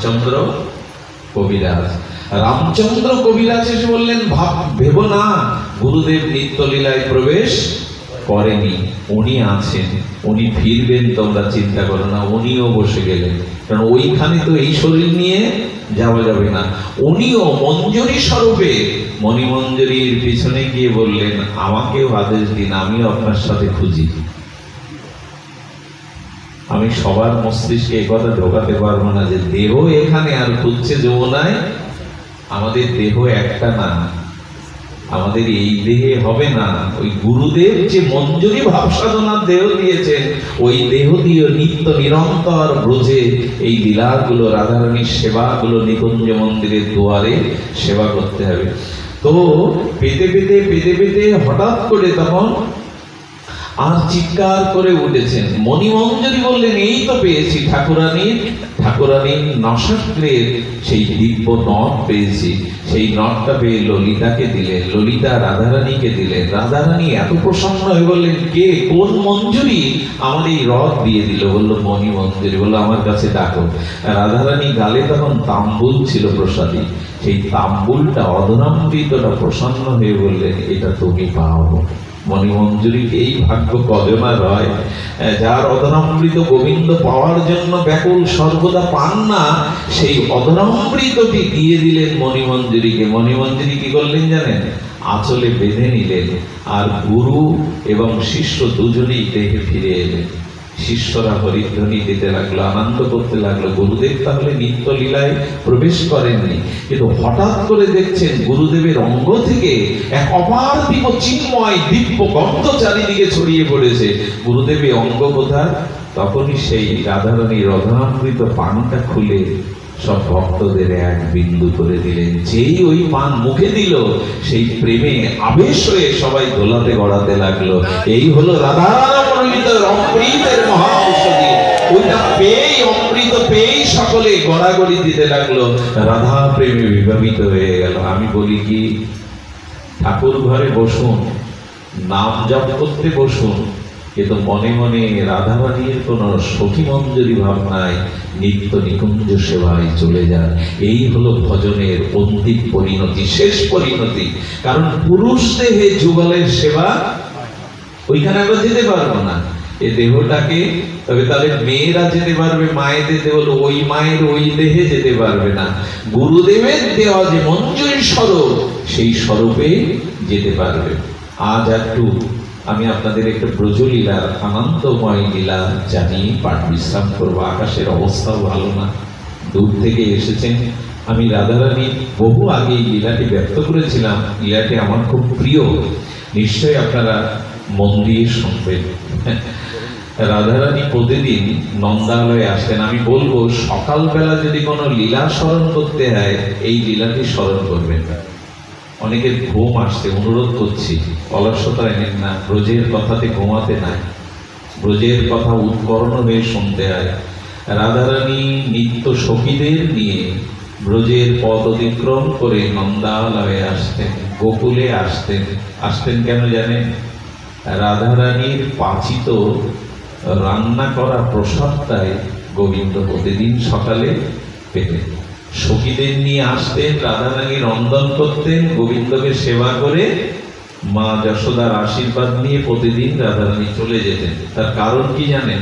রামচন্দ্র কবিরাজ। রামচন্দ্র কবিরাজ এসে বললেন, ভাব, ভেব না, গুরুদেব নিত্যলীলায় প্রবেশ করেনি। উনি আছেন, উনি ফিরবেন তোমরা চিন্তা করো না, উনিও বসে গেলেন। কারণ ওইখানে তো এই শরীর নিয়ে যাওয়া যাবে না। উনিও মঞ্জুরি স্বরূপে মণিমঞ্জুরির পিছনে গিয়ে বললেন, আমাকেও আদেশ দিন, আমিও আপনার সাথে খুঁজি। আমি সবার মস্তিষ্কে এ কথা ঢোকাতে পারব না যে দেহ এখানে আর খুঁজছে যমুনায়। আমাদের দেহ একটা না। আমাদের এই দেহে হবে না। ওই গুরুদেব যে মঞ্জুরি ভাব সাধনার দেহ দিয়েছেন, ওই দেহ দিয়ে নিত্য নিরন্তর ব্রজে এই লীলাগুলো, রাধারানীর সেবাগুলো, নিকুঞ্জ মন্দিরের দুয়ারে সেবা করতে হবে। তো পেতে পেতে পেতে পেতে হঠাৎ করে তখন আর চিৎকার করে উঠেছেন। মণিমঞ্জরি বললেন, এই তো পেয়েছি ঠাকুরানীর ঠাকুরানীর নশাগ্রের সেই দিব্য নট পেয়েছি। সেই নটটা পেয়ে ললিতাকে দিলেন, ললিতা রাধারানীকে রাধারানী এত প্রসন্ন হয়ে বললেন, কে, কোন মঞ্জুরি? আমার এই রথ দিয়ে দিল, বলল, মণিমঞ্জরি। বলল, আমার কাছে ডাকো। রাধারানী গালে তখন তাম্বুল ছিল প্রসাদী। সেই তাম্বুলটা অধরামৃতটা প্রসন্ন হয়ে বললেন, এটা তুমি পাও। মণিমঞ্জুরির এই ভাগ্য কজনা রয় যার অধরামৃত গোবিন্দ পাওয়ার জন্য ব্যাকুল সর্বদা পান না, সেই অধরামৃতটি দিয়ে দিলেন মণিমঞ্জুরিকে। মণিমঞ্জুরি কি করলেন জানেন? আঁচলে বেঁধে নিলেন, আর গুরু এবং শিষ্য দুজনেই দেহে ফিরে এলেন। শিষ্যরা হরিধ্বনি দিতে লাগল, আনন্দ করতে লাগল। গুরুদেব তাহলে নিত্য লীলায় প্রবেশ করেননি। কিন্তু হঠাৎ করে দেখছেন গুরুদেবের অঙ্গ থেকে এক অপার দিব্য চিন্ময় দিব্য গন্ধ চারিদিকে ছড়িয়ে পড়েছে। গুরুদেবের অঙ্গ কোথায় তখনই সেই রাধারানীর রধনামৃত পানটা খুলে সব ভক্তদের এক বিন্দু করে দিলেন। যেই ওই পান মুখে দিল, সেই প্রেমে আবেশ হয়ে সবাই দোলাতে গড়াতে লাগল। এই হলো রাধারমণিত অমৃতের মহা ঔষধি ওইটা পেয়েই, অমৃত পেয়েই সকলে গড়াগড়ি দিতে লাগল। রাধা প্রেমে বিভাবিত হয়ে গেল। আমি বলি কি, ঠাকুর ঘরে বসুন, নাম জপ করতে বসুন কিন্তু মনে মনে রাধারানীর কোন সখী মঞ্জুরি ভাবনায় নিত্য নিকুঞ্জ সেবায় চলে যান এই হলো ভজনের অন্তিম পরিণতি, শেষ পরিণতি। কারণ পুরুষ দেহে যুগলের সেবা ওইখানে আমরা যেতে পারব না। এ দেহটাকে, তবে তাহলে মেয়েরা যেতে পারবে, মায়েদের দেহ ওই মায়ের ওই দেহে যেতে পারবে না। গুরুদেবের দেওয়া যে মঞ্জুরি স্বরূপ, সেই স্বরূপে যেতে পারবে। আজ একটু আমি আপনাদের একটা ব্রজলীলার আনন্দময় লীলা জানি, পাঠ বিশ্রাম করব, আকাশের অবস্থাও ভালো না, দূর থেকে এসেছেন। আমি রাধারানী, বহু আগে এই লীলাটি ব্যক্ত করেছিলাম, লীলাটি আমার খুব প্রিয়। নিশ্চয়ই আপনারা মন দিয়ে শুনবেন। রাধারানী প্রতিদিন নন্দালয়ে আসতেন। আমি বলব, সকালবেলা যদি কোনো লীলা স্মরণ করতে হয়, এই লীলাটি স্মরণ করবেন অনেকের ঘুম আসছে, অনুরোধ করছি। অলস্যতা এনেন না, ব্রজের কথাতে ঘুমাতে নাই। ব্রজের কথা উৎকর্ণ হয়ে শুনতে হয়। রাধারানী নিত্য সখীদের নিয়ে ব্রজের পথ অতিক্রম করে নন্দালয়ে আসতেন, গোকুলে আসতেন। আসতেন কেন জানেন? রাধারানীর পাচিত রান্না করা প্রসাদটায় গোবিন্দ প্রতিদিন সকালে পেতেন। সখীদের নিয়ে আসতেন রাধারানী রন্ধন করতেন, গোবিন্দকে সেবা করে মা যশোদার আশীর্বাদ নিয়ে প্রতিদিন রাধারানী চলে যেতেন। তার কারণ কি জানেন?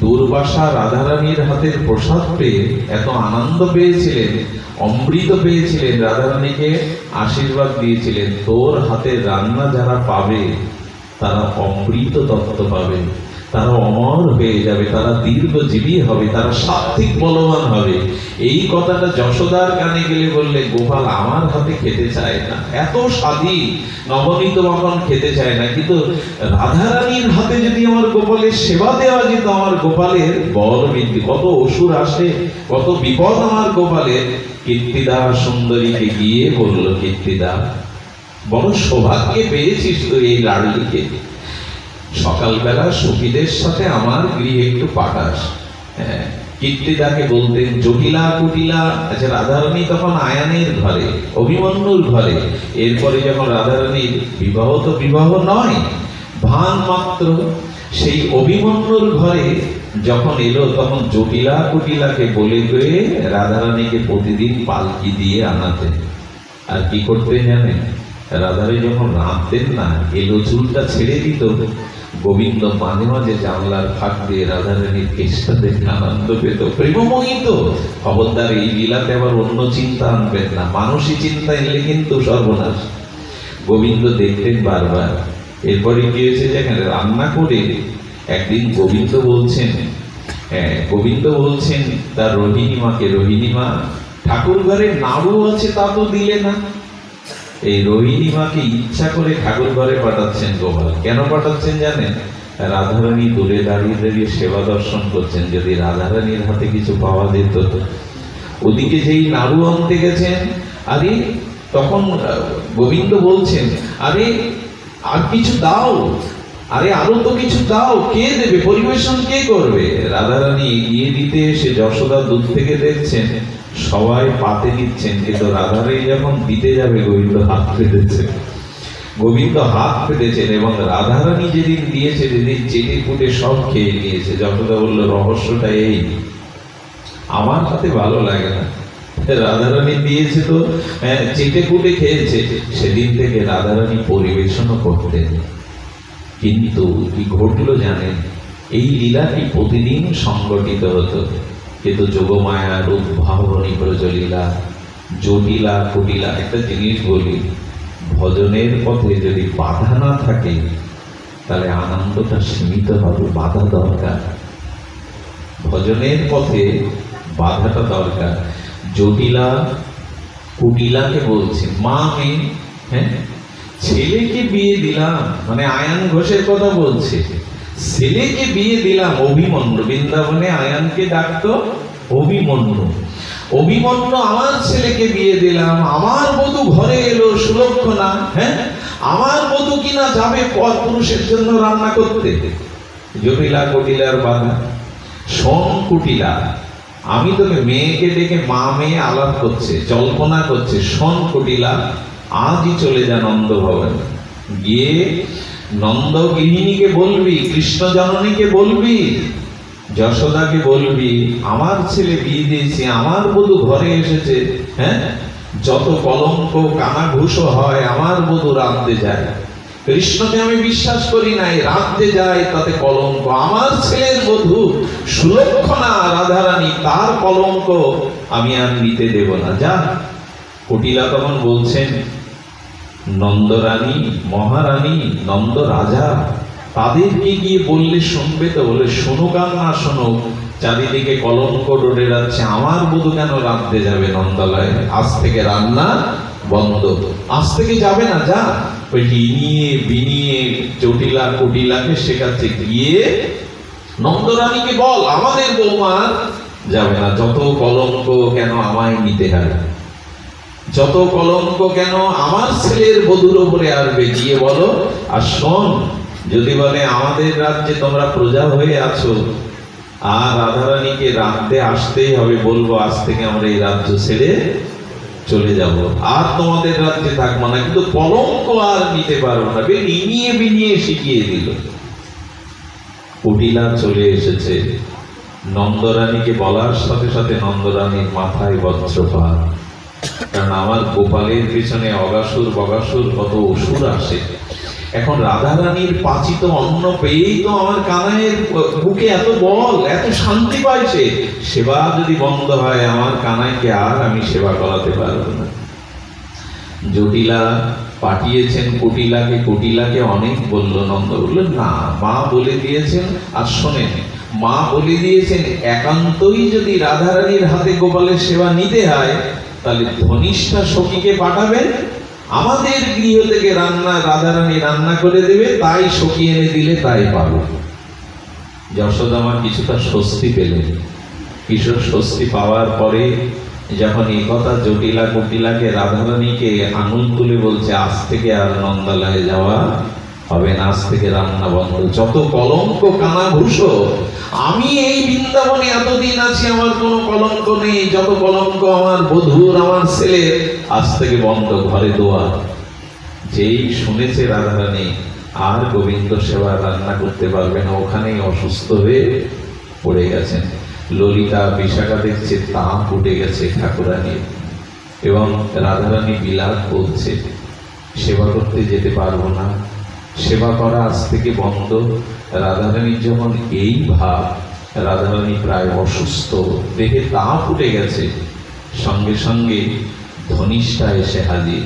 দুর্বাসা রাধারানীর হাতের প্রসাদ পেয়ে এত আনন্দ পেয়েছিলেন, অমৃত পেয়েছিলেন, রাধারানীকে আশীর্বাদ দিয়েছিলেন, তোর হাতের রান্না যারা পাবে, তারা অমৃত তত্ত্ব পাবে। তারা অমর হয়ে যাবে, তারা দীর্ঘজীবী হবে, তারা সাত্বিক বলবান হবে। এই কথাটা যশোদার কানে গেলে বললে, গোপাল আমার হাতে খেতে চায় না। এত স্বাধীন নবনীত মাখন খেতে চায় না। কিন্তু রাধারানীর হাতে যদি আমার গোপালের সেবা দেওয়া যেত, আমার গোপালের বল বৃদ্ধি কত অসুর আসে, কত বিপদ আমার গোপালের। কীর্তিদা সুন্দরীকে গিয়ে বলল, কীর্তিদা, বড় সৌভাগ্যে পেয়েছিস তুই এই লাড়লিকে। সকালবেলা সখীদের সাথে আমার গৃহে একটু পাঠাস। হ্যাঁ, কীর্তিদাকে বলতেন জটিলা কুটিলা। আচ্ছা রাধারানী তখন আয়ানের ঘরে অভিমন্যুর ঘরে। এরপরে যখন রাধারানীর বিবাহ তো বিবাহ নয় ভান মাত্র। সেই অভিমন্যুর ঘরে যখন এলো তখন জটিলা কুটিলাকে বলে করে রাধারানীকে প্রতিদিন পালকি দিয়ে আনাতেন। আর কি করতেন জানেন? রাধারানী যখন রাঁধতেন না এলো চুলটা ছেড়ে দিত। গোবিন্দ মাঝে মাঝে জানলার ফাঁক দিয়ে রাধারানীর কেসটা দেখে আনন্দ পেত। প্রেমমোহিত খবরদার এই লীলাতে আবার অন্য চিন্তা আনবেন না। মানসিক চিন্তা এলে কিন্তু সর্বনাশ। গোবিন্দ দেখতেন বারবার। এরপরে কি হয়েছে যেখানে রান্না করে। একদিন গোবিন্দ বলছেন হ্যাঁ গোবিন্দ বলছেন, তার রোহিণী মাকে, রোহিণী মা ঠাকুর ঘরে নাড়ু আছে তা তো দিলে না। এই রোহিণী মাকে ইচ্ছা করে ঠাকুর ঘরে পাঠাচ্ছেন গোপাল? কেন পাঠাচ্ছেন জানেন? রাধারানী দূরে দাঁড়িয়ে দাঁড়িয়ে সেবা দর্শন করছেন। যদি রাধারানীর হাতে কিছু পাওয়া যেত তো। ওদিকে যেই নাড়ু আনতে গেছেন, আরে তখন গোবিন্দ বলছেন, আরে আর কিছু দাও। আরে আরও তো কিছু দাও। কে দেবে? পরিবেশন কে করবে? রাধারানী এগিয়ে দিতে এসে যশোদা দূর থেকে দেখছেন সবাই পাতে দিচ্ছেন কিন্তু রাধারানী যখন দিতে যাবে গোবিন্দ হাত পেতেছে গোবিন্দ হাত পেতেছেন এবং রাধারানী যেদিন দিয়েছে যেদিন চেটে ফুটে সব খেয়ে নিয়েছে। যতটা বলল রহস্যটা এই। আমার হাতে ভালো লাগে না। রাধারানী দিয়েছে তো আহ, চেটে ফুটে খেয়েছে। সেদিন থেকে রাধারানী পরিবেশনও করতেন। কিন্তু কি ঘটলো জানেন? এই লীলাটি প্রতিদিন সংগঠিত হতো। কিন্তু যোগমায়া উদ্ভাবনী প্রজলীলা জটিলা কুটিলা, একটা জিনিস বলি, ভজনের পথে যদি বাধা না থাকে, তাহলে আনন্দটা সীমিত হবে, বাধা দরকার। ভজনের পথে বাধাটা দরকার। জটিলা কুটিলাকে বলছে, মা মেয়ে হ্যাঁ? ছেলেকে বিয়ে দিলাম মানে আয়ান ঘোষের কথা বলছে। ছেলেকে বিয়ে দিলাম অভিমন্যু। বৃন্দাবনে আয়ানকে ডাকতো অভিমন্যু। অভিমন্যু, আমার ছেলেকে বিয়ে দিলাম। আমার বধু ঘরে এলো, সুলক্ষণা হ্যাঁ? আমার বধু কিনা যাবে পর পুরুষের জন্য রান্না করতে? জটিলা কটিলার বাধা শোন কুটিলা। আমি তোকে মেয়েকে ডেকে মা মেয়ে আলাপ করছে, জল্পনা করছে শোন কুটিলা, আজই চলে যান নন্দ ভবন গিয়ে নন্দ গৃহিণীকে বলবি কৃষ্ণ জননীকে বলবি, যশোদাকে বলবি, আমার ছেলে বিয়ে দিয়েছে, আমার বধূ ঘরে এসেছে হ্যাঁ? যত কলঙ্ক কানাঘুষো হয়, আমার বধূ রাঁধতে যায়। কৃষ্ণকে আমি বিশ্বাস করি নাই, রাঁধতে যায়, তাতে কলঙ্ক। আমার ছেলের বধূ সুলক্ষণা রাধারানী, তার কলঙ্ক আমি আর নিতে দেব না। যা, কুটিলা তখন বলছেন নন্দরানী, মহারানী নন্দ রাজা তাদেরকে গিয়ে বললে শুনবে তো বলে শুনুক আর না শুনুক চারিদিকে কলঙ্ক ডরে যাচ্ছে আমার বধূ কেন রাঁধতে যাবে নন্দালয়ে? আজ থেকে রান্না বন্ধ। আজ থেকে যাবে না, যা। ওই ইনিয়ে বিনিয়ে জটিলা কুটিলাকে শেখাচ্ছে, গিয়ে নন্দরানীকে বল, আমাদের বৌমা যাবে না, যত কলঙ্ক কেন আমায় নিতে হয় যত কলঙ্ক কেন আমার ছেলের বধুর উপরে আসবে, গিয়ে বলো, আর শোন, যদি বলে আমাদের রাজ্যে তোমরা প্রজা হয়ে আছো, আর রাধারানীকে রাঁধতে আসতেই হবে, বলব আজ থেকে আমরা এই রাজ্য ছেড়ে চলে যাব। আর তোমাদের রাজ্যে থাকব না, কিন্তু কলঙ্ক আর নিতে পারব না বে ইনিয়ে বিনিয়ে শিখিয়ে দিল। কুটিলা চলে এসেছে। নন্দরানীকে বলার সাথে সাথে নন্দরানীর মাথায় বজ্রপাত। কারণ আমার গোপালের পিছনে অগাসুর, বগাসুর, কত অসুর আসে। এখন রাধারানীর পাচিত অন্ন পেয়েই তো আমার কানাইয়ের বুকে এত বল, এত শান্তি পাইছে সেবা যদি বন্ধ হয়, আমার কানাইকে আর আমি সেবা করাতে পারব না। জটিলা পাঠিয়েছেন কুটিলাকে কুটিলাকে অনেক বলল নন্দ। বলল, না, মা বলে দিয়েছেন, আর শোনেন, মা বলে দিয়েছেন, একান্তই যদি রাধারানীর হাতে গোপালের সেবা নিতে হয় তাহলে ধনিষ্ঠা সখীকে পাঠাবেন, আমাদের গৃহ থেকে রান্না, রাধারানী রান্না করে দেবে, তাই সখী এনে দিলে তাই পাবো। যশোদা মা কিছুটা স্বস্তি পেলেন। কিশোর স্বস্তি পাওয়ার পরে যখন এই কথা জটিলা কুটিলাকে রাধারানীকে আঙুল তুলে বলছে, আজ থেকে আর নন্দালয়ে যাওয়া হবে আজ থেকে রান্না বন্ধ। যত কলঙ্ক কানা ভূষো আমি এই বৃন্দাবনে এতদিন আছি, আমার কোনো কলঙ্ক নেই। যত কলঙ্ক আমার বধুর, আমার ছেলে আজ থেকে বন্ধ ঘরে দোয়া যেই শুনেছে রাধারানী, আর গোবিন্দ সেবা রান্না করতে পারবে না, ওখানেই অসুস্থ হয়ে পড়ে গেছেন। ললিতা বিশাখা দেখছে, তাপ উঠে গেছে ঠাকুরানির এবং রাধারানী বিলাস বলছে, সেবা করতে যেতে পারব না। সেবা করা আজ থেকে বন্ধ। রাধারানীর যখন এই ভাব, রাধারানী প্রায় অসুস্থ। দেহে তাপ উঠে গেছে। সঙ্গে সঙ্গে ধনিষ্ঠা এসে হাজির।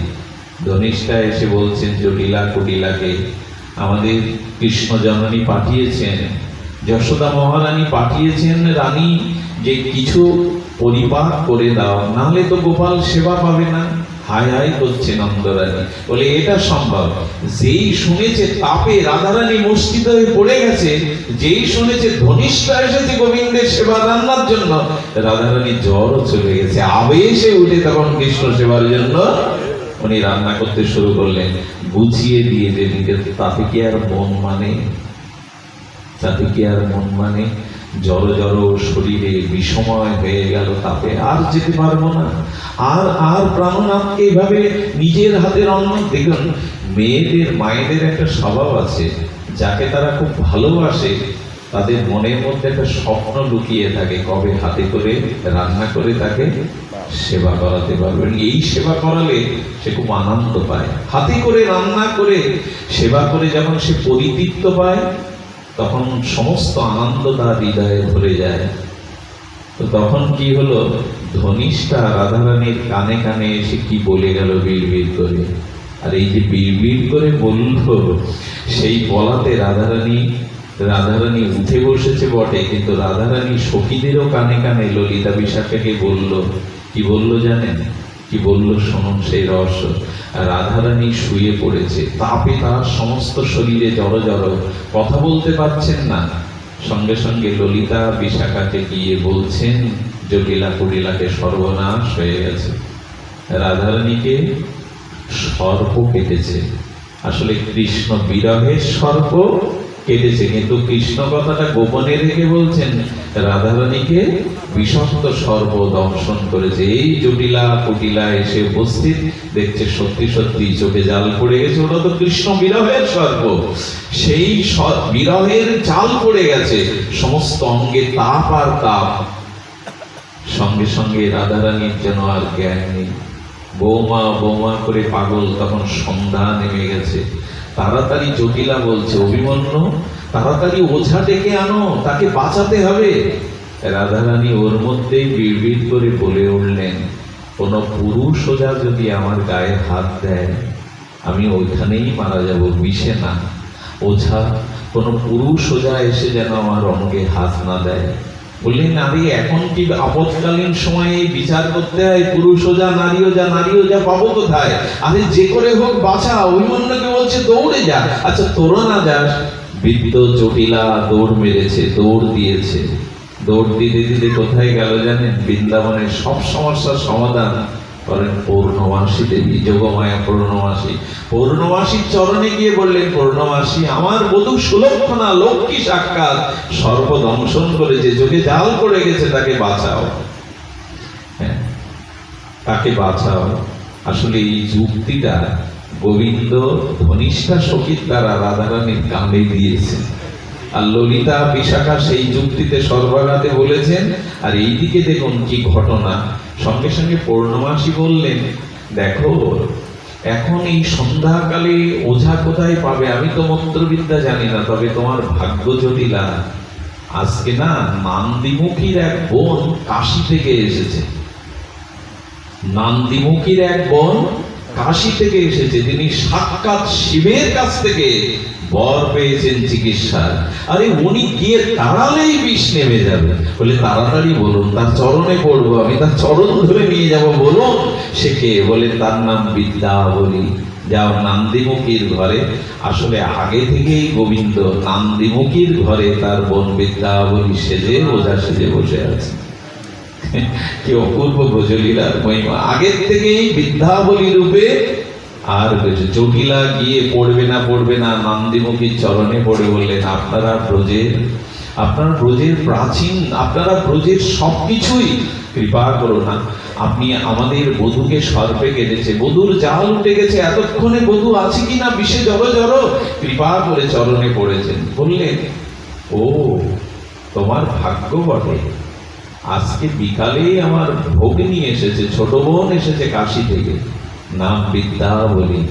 ধনিষ্ঠা এসে বলছেন, জটিলা কুটিলাকে, আমাদের কৃষ্ণ জননী পাঠিয়েছেন। যশোদা মহারানী পাঠিয়েছেন রানী, যে কিছু পরিপাক করে দাও। নাহলে তো গোপাল সেবা পাবে না। হাই হাই করছে নন্দরানী। বলে, এটা সম্ভব। যেই শুনেছে তাপে রাধারানী মস্তিত হয়ে পড়ে গেছে, যেই শুনেছে ধনিষ্ঠা এসেছে গোবিন্দের সেবা রান্নার জন্য রাধারানী জ্বর চলে গেছে। আবেশে উঠে তখন কৃষ্ণ সেবার জন্য উনি রান্না করতে শুরু করলেন। বুঝিয়ে দিয়ে দেবীকে তাতে কি আর মন মানে? তাতে কি আর মন মানে? জড় জড় শরীরে বিষময় হয়ে গেল তাতে আর যেতে পারব না। আর আর প্রাণনাথকে এভাবে নিজের হাতের অন্ন দেখুন মেয়েদের, মায়েদের একটা স্বভাব আছে, যাকে তারা খুব ভালোবাসে, তাদের মনের মধ্যে একটা স্বপ্ন লুকিয়ে থাকে, কবে হাতে করে রান্না করে তাকে সেবা করাতে পারবেন এই সেবা করালে সে খুব আনন্দ পায়। হাতে করে রান্না করে, সেবা করে যখন সে পরিতৃপ্ত পায় তখন সমস্ত আনন্দ তার হৃদয়ে ভরে যায়। তো তখন কি হলো? ধনিষ্ঠা রাধারানীর কানে কানে এসে কি বলে গেল বিড় করে। আর এই যে বিড় করে বলল সেই বলাতে রাধারানী রাধারানী উঠে বসেছে বটে, কিন্তু রাধারানী সখীদেরও কানে কানে ললিতা বিশাখাকে বলল, কি বলল জানেন? কি বলল শুনুন সেই রহস্য। রাধারানী শুয়ে পড়েছে। তাপে তার সমস্ত শরীরে জড় জড়। কথা বলতে পারছেন না। সঙ্গে সঙ্গে ললিতা বিশাখাকে গিয়ে বলছেন, জটিলা কুটিলাকে সর্বনাশ হয়ে গেছে। রাধারানীকে সর্প কেটেছে। আসলে কৃষ্ণ বিরহের সর্প কেটেছে, কিন্তু কৃষ্ণ কথাটা গোপনে রেখে বলছেন, রাধারানীকে বিষাক্ত সর্ব দংশন করেছে। এই জটিলা কুটিলা এসে উপস্থিত, দেখছে সত্যি সত্যি চোখে জাল পড়ে গেছে, ওটা তো কৃষ্ণ বিরহের সর্প সেই বিরহের জাল পড়ে গেছে, সমস্ত অঙ্গে তাপ আর তাপ। সঙ্গে সঙ্গে রাধারানীর যেন আর জ্ঞান নেই। বৌমা বৌমা করে পাগল, তখন সন্ধ্যা নেমে গেছে। তাড়াতাড়ি জটিলা বলছে, অভিমন্যু, তাড়াতাড়ি ওঝা ডেকে আনো, তাকে বাঁচাতে হবে। রাধারানী ওর মধ্যেই বিড়বিড় করে বলে উঠলেন, কোন পুরুষ ওঝা যদি আমার গায়ে হাত দেয়, আমি ওইখানেই মারা যাব, মিশে না। ওঝা, কোন পুরুষ ওঝা এসে যেন আমার অঙ্গে হাত না দেয়। বললেন নারী এখন কি আপদকালীন সময়ে বিচার করতে হয়? পুরুষ যা, নারী যা নারী যা, পাবো কোথায়? আরে যে করে হোক বাঁচা অন্যকে বলছে, দৌড়ে যা। আচ্ছা তোরা না যাস? বৃদ্ধ জটিলা দৌড় মেরেছে, দৌড় দিয়েছে। দৌড় দিতে দিতে কোথায় গেল জানেন? বৃন্দাবনের সব সমস্যার সমাধান করেন পৌর্ণমাসী দেবী, যোগমায়া পৌর্ণমাসী পৌর্ণমাসীর চরণে গিয়ে বললেন পৌর্ণমাসী আমার বধূ সুলক্ষণা লক্ষ্মী সাক্ষাৎ। সর্বদংশন করেছে যোগে জাল পড়ে গেছে, তাকে বাঁচাও। হ্যাঁ তাকে বাঁচাও। আসলে এই যুক্তিটা গোবিন্দ ধনিষ্ঠা সখীর দ্বারা রাধারানীর কামড়ে দিয়েছেন। আর ললিতা বিশাখা সেই যুক্তিতে সর্বাঘাতে বলেছেন, আর এইদিকে দেখুন কি ঘটনা। সঙ্গে সঙ্গে পূর্ণমাসী বললেন, দেখো, এখন এই সন্ধ্যাকালে ওঝা কোথায় পাবে? আমি তো মন্ত্রবিদ্যা জানি না, তবে তোমার ভাগ্য জটিলা আজকে না নান্দিমুখীর এক বোন কাশি থেকে এসেছে। নান্দিমুখীর এক বোন কাশি থেকে এসেছে, তিনি সাক্ষাৎ শিবের কাছ থেকে। বর পেয়েছেন চিকিৎসার আরে উনি গিয়ে দাঁড়ালেই বিষ নেমে যাবে। বলে, তাড়াতাড়ি বলুন, তার চরণে পড়ব আমি, তার চরণ ধরে নিয়ে যাব, বলুন। সে কে? বলে, তার নাম বিদ্যাবলী। যাও নান্দিমুখীর ঘরে। আসলে আগে থেকেই গোবিন্দ নান্দিমুখীর ঘরে তার বোন বিদ্যাবলী সেজে ওঝা সেজে বসে আছে। কি অপূর্ব ব্রজলীলার মহিমা। আগের থেকেই বিদ্যাবলী রূপে আর জটিলা গিয়ে পড়বে না পড়বে না নন্দিমুখীর চরণে পড়ে বললেন, আপনারা ব্রজের আপনারা ব্রজের প্রাচীন আপনারা ব্রজের সবকিছুই কৃপা করো না। আপনি আমাদের বধূকে সর্পে কেটেছে। বধুর জাল উঠে গেছে। এতক্ষণে বধূ আছে কি না বিষে জড়ো জড়ো। কৃপা করে চরণে পড়েছেন। বললেন, ও, তোমার ভাগ্য বটে। আজকে বিকালেই আমার ভোগ নিয়ে এসেছে। ছোট বোন এসেছে কাশি থেকে। নাম বিদ্যা বলি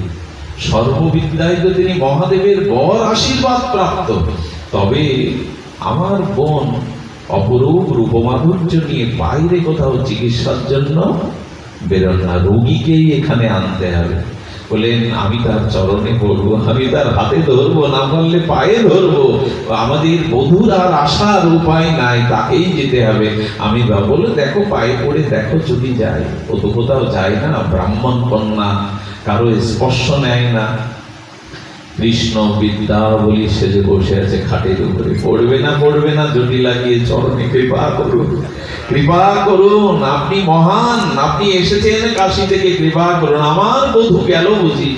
সর্ববিদ্যায় তো তিনি মহাদেবের বর আশীর্বাদ প্রাপ্ত। তবে আমার বোন অপরূপ রূপমাধুর্য নিয়ে বাইরে কোথাও চিকিৎসার জন্য বেরোন না। রোগীকেই এখানে আনতে হবে। বললেন, আমি তার চরণে পড়ব, আমি তার হাতে ধরবো, না বললে পায়ে ধরবো। আমাদের বধুর আর আসার উপায় নাই, তাকেই যেতে হবে। আমি বলো দেখো, পায়ে পড়ে দেখো যদি যায় ও তো কোথাও যায় না, ব্রাহ্মণ কন্যা, কারও স্পর্শ নেয় না। কৃষ্ণ বিদ্যা বলি সেজে বসে আছে খাটের উপরে। পড়বে না পড়বে না, জটি লাগিয়ে চরণে কৃপা করুন। কৃপা করুন, আপনি মহান, আপনি এসেছেন কাশি থেকে কৃপা করুন। আমার বধু গেল বুঝি।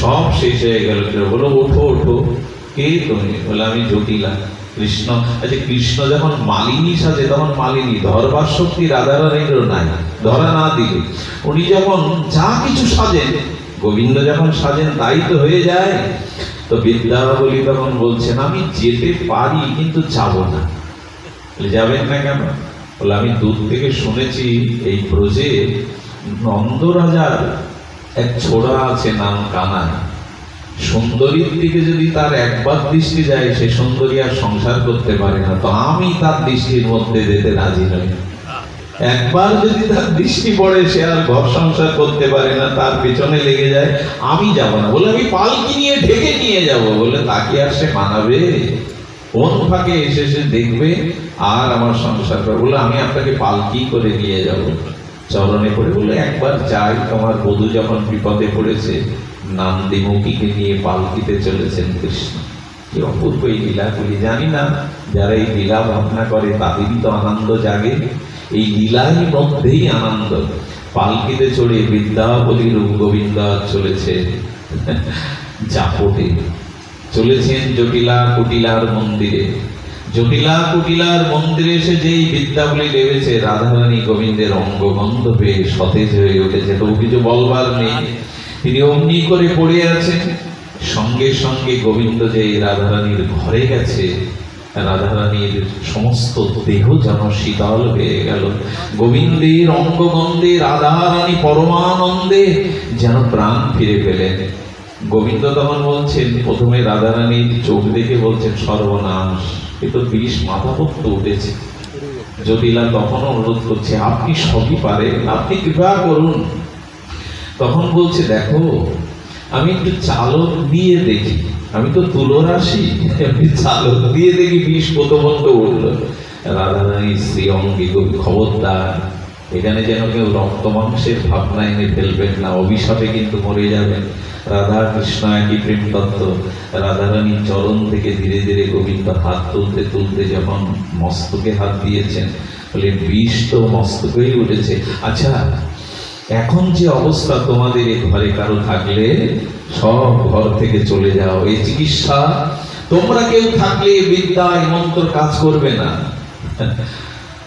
সব শেষ হয়ে গেল বলো ওঠো ওঠো। কে তুমি? বলে, আমি জটিলা, কৃষ্ণ। আচ্ছা কৃষ্ণ যখন মালিনী সাজে, তখন মালিনী ধরবার শক্তি রাধারানীরও নাই, ধরা না দিলে। উনি যখন যা কিছু সাজেন গোবিন্দ যখন সাজেন, তাই তো হয়ে যায়। তো বিদ্যাবলী তখন বলছেন, আমি যেতে পারি, কিন্তু যাব না। যাবেন না কেন? বলে, আমি দূর থেকে শুনেছি এই ব্রজে নন্দ রাজার এক ছোড়া আছে নাম কানাই। সুন্দরীর দিকে যদি তার একবার দৃষ্টি যায়, সে সুন্দরী আর সংসার করতে পারে না। তো আমি তার দৃষ্টির মধ্যে যেতে রাজি নই। একবার যদি তার দৃষ্টি পড়ে, সে আর ঘর সংসার করতে পারে না, তার পেছনে লেগে যায়, আমি যাব না। বলে, আমি পালকি নিয়ে ঢেকে নিয়ে যাব। বলে, তাকে আর সে মানাবে? কোন ফাঁকে এসে সে দেখবে, আর আমার সংসার করে বলে, আমি আপনাকে পালকি করে নিয়ে যাব। চরণে পড়ে, বলে, একবার যাই, তোমার বধূ যখন বিপদে পড়েছে, নান্দিমুখীকে নিয়ে পালকিতে চলেছেন কৃষ্ণ। কি অপূর্ব এই লীলাগুলি। জানি না যারা এই লীলা ভাবনা করে, তাদেরই তো আনন্দ জাগে। এই লীলাই মধ্যেই আনন্দ। পালকিতে চড়ে বিদ্যাবলী রূপ চলেছে। জাপটে। চলেছেন জটিলা কুটিলার মন্দিরে। জটিলা কুটিলার মন্দিরে এসে যেই বিদ্যাবলী লেগেছে রাধারানী গোবিন্দের অঙ্গগন্ধ পেয়ে সতেজ হয়ে উঠেছে। তবু কিছু বলবার নেই। তিনি অমনি করে পড়ে আছেন। সঙ্গে সঙ্গে গোবিন্দ যে রাধারানীর ঘরে গেছে রাধারানীর সমস্ত দেহ যেন শীতল হয়ে গেল। গোবিন্দের অঙ্গগন্ধে রাধারানী পরমানন্দে যেন প্রাণ ফিরে পেলেন। গোবিন্দ তখন বলছেন, প্রথমে রাধারানীর চোখ দেখে বলছেন, সর্বনাশ, এ তো বিষ মাথা পড়তে উঠেছে। জটিলা তখন অনুরোধ করছে, আপনি সবই পারেন, আপনি কৃপা করুন। তখন বলছে, দেখো, আমি একটু চালক দিয়ে দেখি। আমি তো তুলো রাশি আমি চালক। দিয়ে দেখি বিষ প্রথমত উঠল। রাধারানী শ্রী অঙ্গে খবরদার, এখানে যেন কেউ রক্ত মাংসের ভাবনা এনে ফেলবেন না, অভিশাপে কিন্তু মরে যাবেন। রাধা কৃষ্ণ একই প্রেম তত্ত্ব। রাধারানী চরণ থেকে ধীরে ধীরে গোবিন্দ হাত তুলতে তুলতে যখন মস্তকে হাত দিয়েছেন বলে বিষ তো মস্তকেই উঠেছে। আচ্ছা এখন যে অবস্থা তোমাদের ঘরে কারও থাকলে সব ঘর থেকে চলে যাও। এই চিকিৎসা, তোমরা কেউ থাকলে বিদ্যা মন্ত্র কাজ করবে না।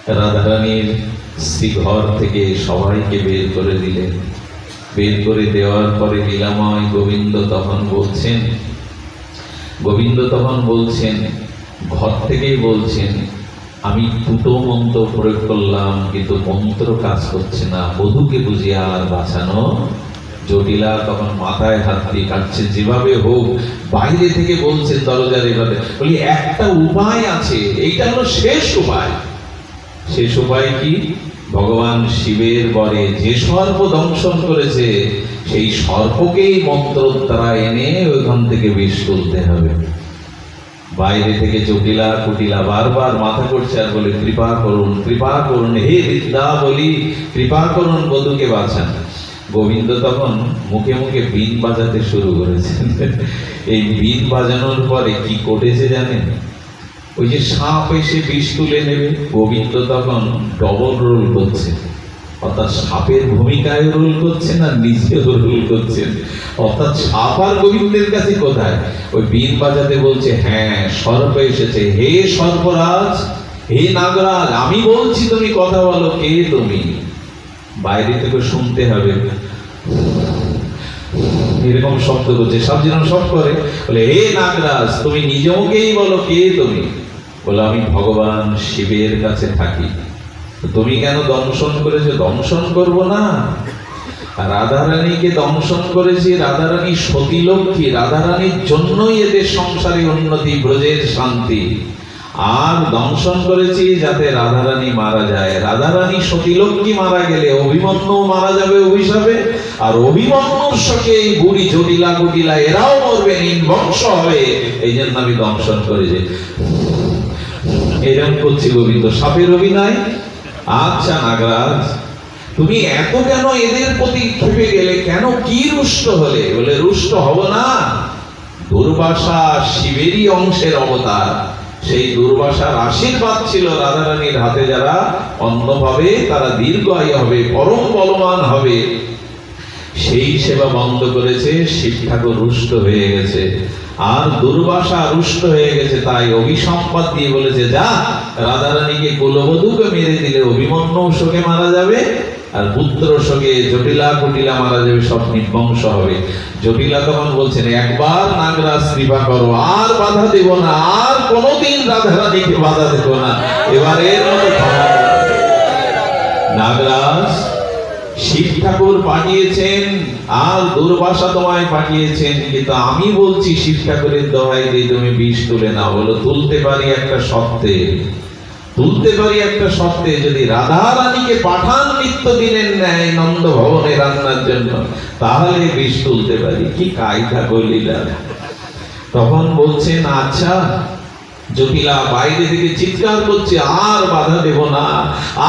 রাধারানীর স্ত্রী ঘর থেকে সবাইকে বের করে দিলেন। বের করে দেওয়ার পরে লীলাময় গোবিন্দ তখন বলছেন, গোবিন্দ তখন বলছেন, ঘর থেকেই বলছেন, আমি দুটো মন্ত্র প্রয়োগ করলাম, কিন্তু মন্ত্র কাজ করছে না। বধুকে বুঝিয়ে আর বাঁচানো জটিলা তখন মাথায় হাত দিয়ে কাটছে যেভাবে হোক বাইরে থেকে বলছেন দরজার এভাবে। বলি, একটা উপায় আছে, এইটা হলো শেষ উপায়। শেষ উপায় কি? ভগবান শিবের বরে যে সর্প দংশন করেছে, সেই সর্পকেই মন্ত্র দ্বারা এনে ওইখান থেকে বিষ তুলতে হবে। বাইরে থেকে জটিলা কুটিলা বারবার মাথা করছে আর বলে, কৃপা করুন কৃপা করুন, হে বিদ্যা বলি, কৃপা করুন, বধুকে বাঁচান। গোবিন্দ তখন মুখে মুখে বিন বাজাতে শুরু করেছেন এই বিন বাজানোর পরে কি ঘটেছে জানেন? ওই যে সাপ এসে বিষ তুলে নেবে, গোবিন্দ তখন ডবল রোল করছে। অর্থাৎ সাপের ভূমিকায় রোল করছেন আর নিজেও রোল করছেন। অর্থাৎ সাপ আর গোবিন্দের কাছে কোথায়? ওই বীর বাজাতে বলছে হ্যাঁ সর্প এসেছে। হে সর্পরাজ, হে নাগরাজ, আমি বলছি তুমি কথা বলো, কে তুমি? বাইরে থেকে শুনতে হবে। এরকম শব্দ করছে। সব যেন সব করে, বলে, হে নাগরাজ, তুমি নিজ মুখেই বলো, কে তুমি? বলে, আমি ভগবান শিবের কাছে থাকি। তুমি কেন দংশন করেছ? দংশন করব না? রাধারানীকে দংশন করেছি রাধারানী সতীলক্ষ্মী। রাধারানীর জন্যই এদের সংসারে উন্নতি, ব্রজের শান্তি। আর দংশন করেছি যাতে রাধারানী মারা যায়। রাধারানী সতীলক্ষ্মী মারা গেলে অভিমন্যু মারা যাবে অভিশাপে। আর অভিমন্যুর সঙ্গে বুড়ি জটিলা কুটিলা এরাও মরবে, নির্বংশ হবে। এই জন্য আমি দংশন করেছি। এরকম করছি গোবিন্দ, সাপের অভিনয়। আচ্ছা নাগরাজ, তুমি এত কেন এদের প্রতি ক্ষেপে গেলে? কেন কি রুষ্ট হলে? বলে, রুষ্ট হব না। দুর্বাসা শিবেরই অংশের অবতার। সেই দুর্বাসার আশীর্বাদ ছিল রাধারানীর হাতে যারা অন্ধভাবে, তারা দীর্ঘ হবে, পরম বলবান হবে। সেই সেবা বন্ধ করেছে শিব রুষ্ট হয়ে গেছে। আর দুর্বাসা রুষ্ট হয়ে গেছে, তাই অভিসম্পাদ দিয়ে বলেছে, যা, রাধারানীকে কুলবধূকে মেরে দিলে অভিমন্যু শোকে মারা যাবে, আর পুত্র শোকে জটিলা কুটিলা মারা যাবে, সব নির্বংশ হবে। জটিলা তখন বলছেন, একবার নাগরাজ কৃপা করো, আর বাধা দেব না, আর কোনোদিন রাধারানীকে বাধা দেব না। এবার নাগরাজ শিব ঠাকুর পাঠিয়েছেন আর দুর্বাসা তোমায় পাঠিয়েছেন, কিন্তু আমি বলছি শিব ঠাকুরের দোহাই দিয়ে তুমি বিষ তুলে না বলো, তুলতে পারি একটা সত্ত্বে তুলতে পারি একটা সত্ত্বে যদি রাধা রানীকে পাঠান নিত্য দিনের ন্যায় নন্দ ভবনে রান্নার জন্য, তাহলে বিষ তুলতে পারি। কি কায়দা করলিলা তখন বলছেন আচ্ছা জটিলা বাইরে থেকে চিৎকার করছে, আর বাধা দেব না,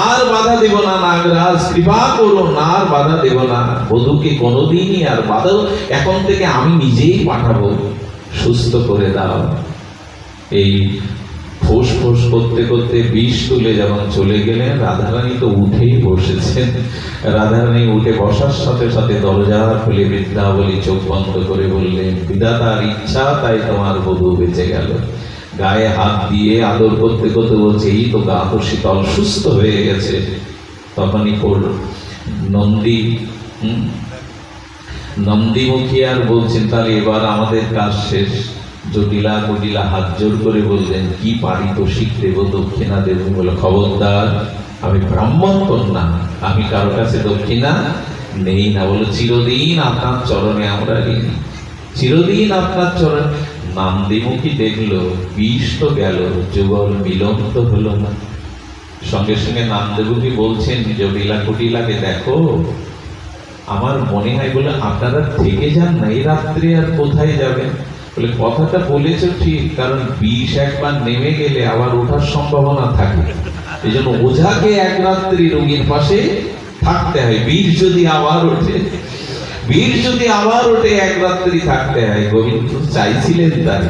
আর বাধা দেব না, নাগরাজ, কৃপা করুন, আর বাধা দেব না। বধুকে কোনোদিনই আর বাধা, এখন থেকে আমি নিজেই পাঠাবো। সুস্থ করে দাও। এই ফোস ফোস করতে করতে বিষ তুলে যখন চলে গেলেন, রাধারানী তো উঠেই বসেছেন। রাধারানী উঠে বসার সাথে সাথে দরজা খুলে বৃন্দাবলী চোখ বন্ধ করে বললেন, বিধাতার ইচ্ছা, তাই তোমার বধু বেঁচে গেল। গায়ে হাত দিয়ে আদর করতে করতে বলছে এই তো গা তো শীতল সুস্থ হয়ে গেছে। তখনই পড়ল নন্দী হুম, নন্দীমুখী আর বলছেন তাহলে এবার আমাদের কাজ শেষ। জটিলা কটিলা হাত জোর করে বললেন কি পারিতোষিক দেব দক্ষিণা দেব? বলে খবরদার আমি ব্রাহ্মণ কন্যা আমি কারও কাছে দক্ষিণা নেই না। বলে চিরদিন আপনার চরণে আমরা চিরদিন আপনার চরণ নান্দিমুখী দেখল, বিষ তো গেল, যুগল মিলন তো হলো না। সঙ্গে সঙ্গে নামদেবী বলছেন জটিলা কুটিলাকে দেখো, আমার মনে হয় বলে আপনারা থেকে যান না, এই রাত্রে আর কোথায় যাবেন? বলে, কথাটা বলেছ ঠিক, কারণ বিষ একবার নেমে গেলে আবার ওঠার সম্ভাবনা থাকে। এই জন্য ওঝাকে এক রাত্রি রোগীর পাশে থাকতে হয়, বিষ যদি আবার ওঠে। বীর যদি আবার ওঠে এক রাত্রি থাকতে হয়, গোবিন্দ চাইছিলেন তাই।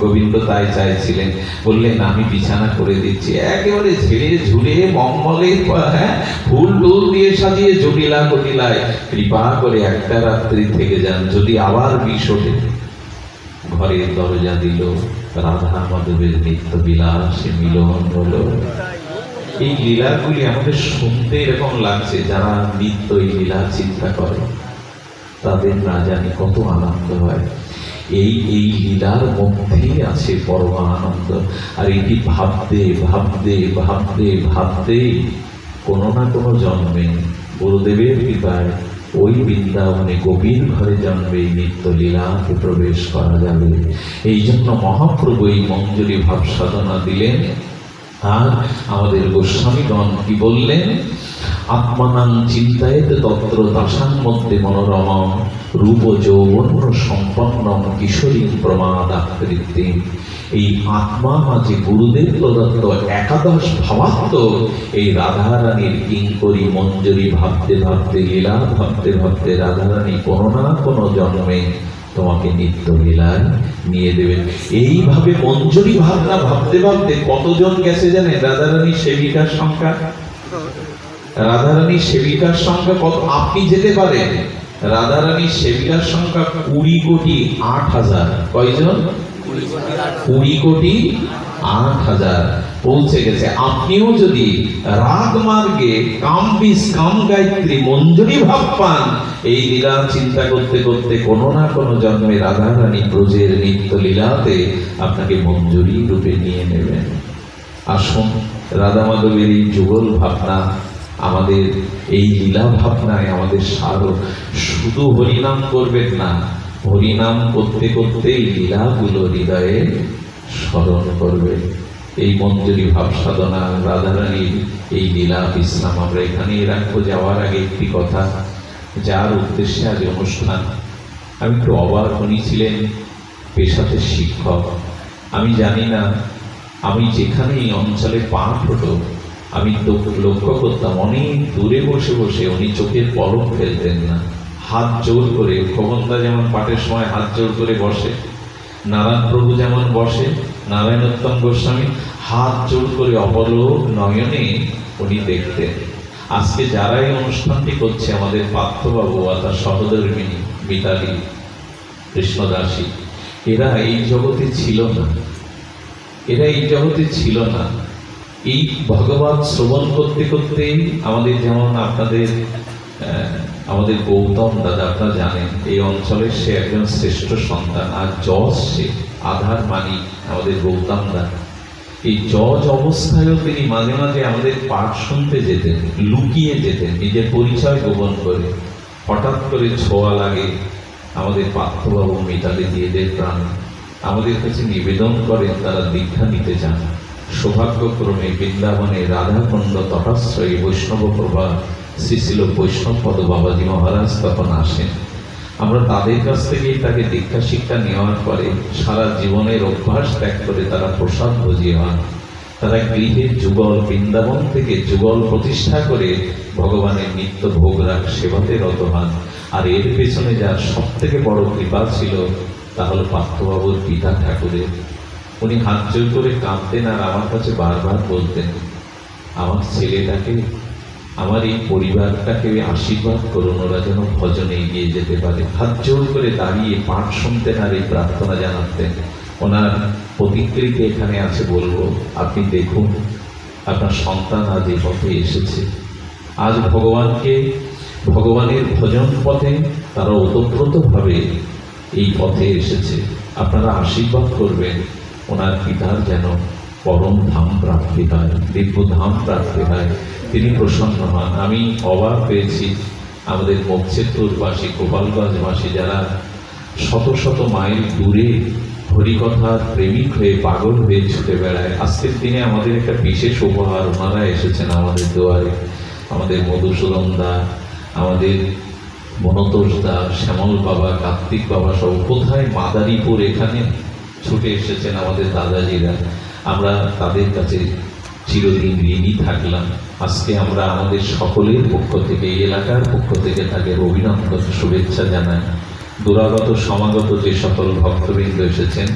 গোবিন্দ তাই চাইছিলেন। বললেন, আমি বিছানা করে দিচ্ছি। একেবারে ঝেড়ে ঝুড়ে মঙ্গলে হ্যাঁ ফুল টুল দিয়ে সাজিয়ে জটিলা কটিলায় কৃপা করে একটা রাত্রি থেকে যান, যদি আবার বিষ ওঠে। ঘরের দরজা দিল। রাধা মাধবের নিত্য বিলাসে মিলন হলো। এই লীলাগুলি আমাদের শুনতে এরকম লাগছে, যারা নিত্য এই লীলা চিন্তা করে। তাদের না জানি কত আনন্দ হয়। এই এই লীলার মধ্যেই আছে পরম আনন্দ। আর এটি ভাবতে ভাবতে ভাবতে ভাবতে কোনো না কোনো জন্মে গুরুদেবের কৃপায় ওই বৃন্দাবনে গোপীর ঘরে জন্মে নিত্য লীলাকে প্রবেশ করা যাবে। এই জন্য মহাপ্রভু এই মঞ্জুরি ভাব সাধনা দিলেন। আর আমাদের গোস্বামীগণ কি বললেন? আত্মানাং চিন্তায়ত তত্র দাসাং মধ্যে মনোরম রূপ যৌবন সম্পন্ন কিশোরী প্রমাদ আকৃতি এই আত্মা মাঝে গুরুদেব প্রদত্ত একাদশ ভাবাত্ম এই রাধারানীর কিঙ্করি মঞ্জুরি ভাবতে ভাবতে লীলা, ভাবতে ভাবতে রাধারানী কোনো না কোনো জন্মে তোমাকে নিত্য লীলায় নিয়ে দেবেন এইভাবে মঞ্জুরি ভাবনা ভাবতে ভাবতে কতজন গেছে জানেন? রাধারানীর সেবিকার সংখ্যা? রাধারানীর সেবিকার সংখ্যা কত? আপনি যেতে পারেন। রাধারানীর সেবিকার সংখ্যা কুড়ি কোটি আট হাজার। কয়জন? কুড়ি কোটি আট হাজার। পৌঁছে গেছে। আপনিও যদি রাগ মার্গে কাম গায়ত্রী, মঞ্জুরি ভাব পান, এই লীলা চিন্তা করতে করতে কোনো না কোনো জন্মে রাধা রানী ব্রজের নিত্য লীলাতে আপনাকে মঞ্জুরি রূপে নিয়ে নেবেন। আসুন রাধা মাধবের এই যুগল ভাবনা আমাদের এই লীলা ভাবনায় আমাদের সারও শুধু হরিনাম করবেন না, হরিনাম করতে করতে লীলাগুলো হৃদয়ে স্মরণ করবে এই মঞ্জুরি ভাব সাধনা রাধারানীর এই লীলা বিশ্রাম আমরা এখানেই রাখব। যাওয়ার আগে একটি কথা, যার উদ্দেশ্যে আজ অনুষ্ঠান। আমি একটু অবাক ছিলেন পেশাতে শিক্ষক। আমি জানি না, আমি যেখানে এই অঞ্চলে পাঠ হতো আমি তো লক্ষ্য করতাম অনেক দূরে বসে বসে উনি চোখের পলক ফেলতেন না। হাত জোর করে খবন্দা যেমন পাঠের সময় হাত জোর করে বসে, নারায়ণ প্রভু যেমন বসে, নারায়ণোত্তম গোস্বামী হাত জোর করে অপলোক নয়নে উনি দেখতেন। আজকে যারা এই অনুষ্ঠানটি করছে, আমাদের পার্থবাবু আর তার সহধর্মিনী মিতালি, কৃষ্ণদাসী, এরা এই জগতে ছিল না। এরা এই জগতে ছিল না। এই ভগবান শ্রবণ করতে করতে আমাদের যেমন আপনাদের আমাদের গৌতম দাদা আপনারা জানেন, এই অঞ্চলের সে একজন শ্রেষ্ঠ সন্তান, আর যশ সে, আধার মানি আমাদের গৌতম দা এই জজ অবস্থায়ও তিনি মাঝে মাঝে আমাদের পাঠ শুনতে যেতেন, লুকিয়ে যেতেন, নিজের পরিচয় গোপন করে। হঠাৎ করে ছোঁয়া লাগে, আমাদের পার্থবাবু মিতালি দিয়ে দেয় প্রাণ। আমাদের কাছে নিবেদন করেন, তারা দীক্ষা নিতে চান সৌভাগ্যক্রমে বৃন্দাবনে রাধাকুণ্ড তটাশ্রয়ী বৈষ্ণব প্রভা শ্রীশিল বৈষ্ণব পদ বাবাজি মহারাজ তখন আসেন। আমরা তাদের কাছ থেকেই তাকে দীক্ষা শিক্ষা নেওয়ার পরে সারা জীবনের অভ্যাস ত্যাগ করে তারা প্রসাদ ভোজি হন তারা গৃহের যুগল বৃন্দাবন থেকে যুগল প্রতিষ্ঠা করে ভগবানের নিত্য ভোগ রাখ সেবাতে রত হন। আর এর পেছনে যার সব থেকে বড় কৃপা ছিল, তা পার্থবাবুর পিতা ঠাকুরের। উনি হাত জোর করে কাঁদতেন আর আমার কাছে বারবার বলতেন, আমার ছেলেটাকে, আমার এই পরিবারটাকে আশীর্বাদ করুন, ওরা যেন ভজনে এগিয়ে যেতে পারে। হাত জোর করে দাঁড়িয়ে পাঠ শুনতেন আর এই প্রার্থনা জানাতেন। ওনার প্রতিক্রিয়া এখানে আছে বলব, আপনি দেখুন, আপনার সন্তান আজ এই পথে এসেছে। আজ ভগবানকে, ভগবানের ভজন পথে তারা ওতপ্রোতভাবে এই পথে এসেছে। আপনারা আশীর্বাদ করবেন। ওনার পিতার যেন পরম ধাম প্রাপ্তি হয় দিব্য ধাম প্রাপ্তি হয় তিনি প্রসন্ন হন। আমি অবাক পেয়েছি আমাদের মকছেদপুরবাসী গোপালগঞ্জবাসী যারা শত শত মাইল দূরে হরিকথার প্রেমিক হয়ে পাগল হয়ে ছুটে বেড়ায়। আজকের দিনে আমাদের একটা বিশেষ উপহার ওনারা এসেছেন আমাদের দুয়ারে। আমাদের মধুসূদন দা, আমাদের মনতোষ দা, শ্যামল বাবা, কার্তিক বাবা সব। কোথায় মাদারীপুর এখানে? ছুটে এসেছেন আমাদের দাদাজিরা। আমরা তাদের কাছে চিরদিন ঋণী থাকলাম। আজকে আমরা আমাদের সকলের পক্ষ থেকে এলাকার পক্ষ থেকে তাকে অভিনন্দন, শুভেচ্ছা জানাই। দুরাগত, সমাগত যে সকল ভক্তবৃন্দ এসেছেন